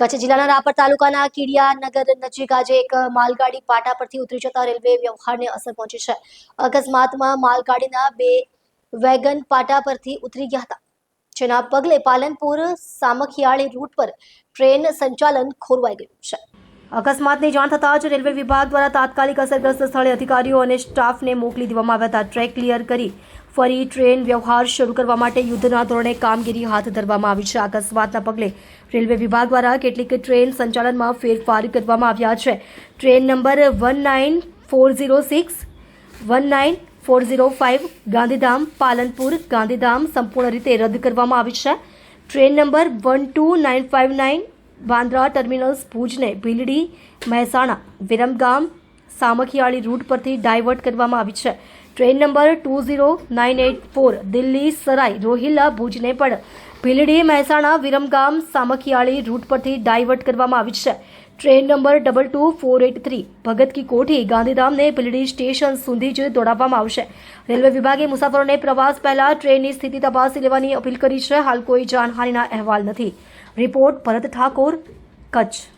કચ્છ જિલ્લાના રાપર તાલુકાના કીડિયાનગર નજીક આજે એક માલગાડી પાટા પરથી ઉતરી જતા રેલવે વ્યવહારને અસર પહોંચી છે. અકસ્માતમાં માલગાડીના બે વેગન પાટા પરથી ઉતરી ગયા હતા. જેના પગલે પાલનપુર સામખિયાળી રૂટ પર ટ્રેન સંચાલન ખોરવાઈ ગયું છે. અકસ્માતની જાણ થતાં જ રેલવે વિભાગ દ્વારા તાત્કાલિક અસરગ્રસ્ત સ્થળે અધિકારીઓ અને સ્ટાફને મોકલી દેવામાં આવ્યા હતા. ટ્રેક ક્લિયર કરી ફરી ટ્રેન વ્યવહાર શરૂ કરવા માટે યુદ્ધના ધોરણે કામગીરી હાથ ધરવામાં આવી છે. અકસ્માતના પગલે રેલવે વિભાગ દ્વારા કેટલીક ટ્રેન સંચાલનમાં ફેરફાર કરવામાં આવ્યા છે. Train number one nine four zero six, one nine four zero five, Gandhidham, Palanpur, Gandhidham સંપૂર્ણ રીતે રદ કરવામાં આવી છે. Train number one two nine five nine Bandra terminals ભુજને Bhildi, Mehsana, Viramgam, Samakhiyali route પરથી ડાયવર્ટ કરવામાં આવી છે. Train number two zero nine eight four, Delhi Sarai Rohilla ભુજને પણ. ભીલડી, મહેસાણા, વિરમગામ, સામખિયાળી રૂટ પરથી ડાયવર્ટ કરવામાં આવી છે. Train number double two four eight three, Bhagat Ki Kothi, ગાંધીધામને Bhildi station સુધી જ દોડાવવામાં આવશે. રેલવે વિભાગે મુસાફરોને પ્રવાસ પહેલા ટ્રેનની સ્થિતિ તપાસી લેવાની અપીલ કરી છે. હાલ કોઈ જાનહાનિના અહેવાલ નથી. રિપોર્ટ ભરત ઠાકોર, કચ્છ.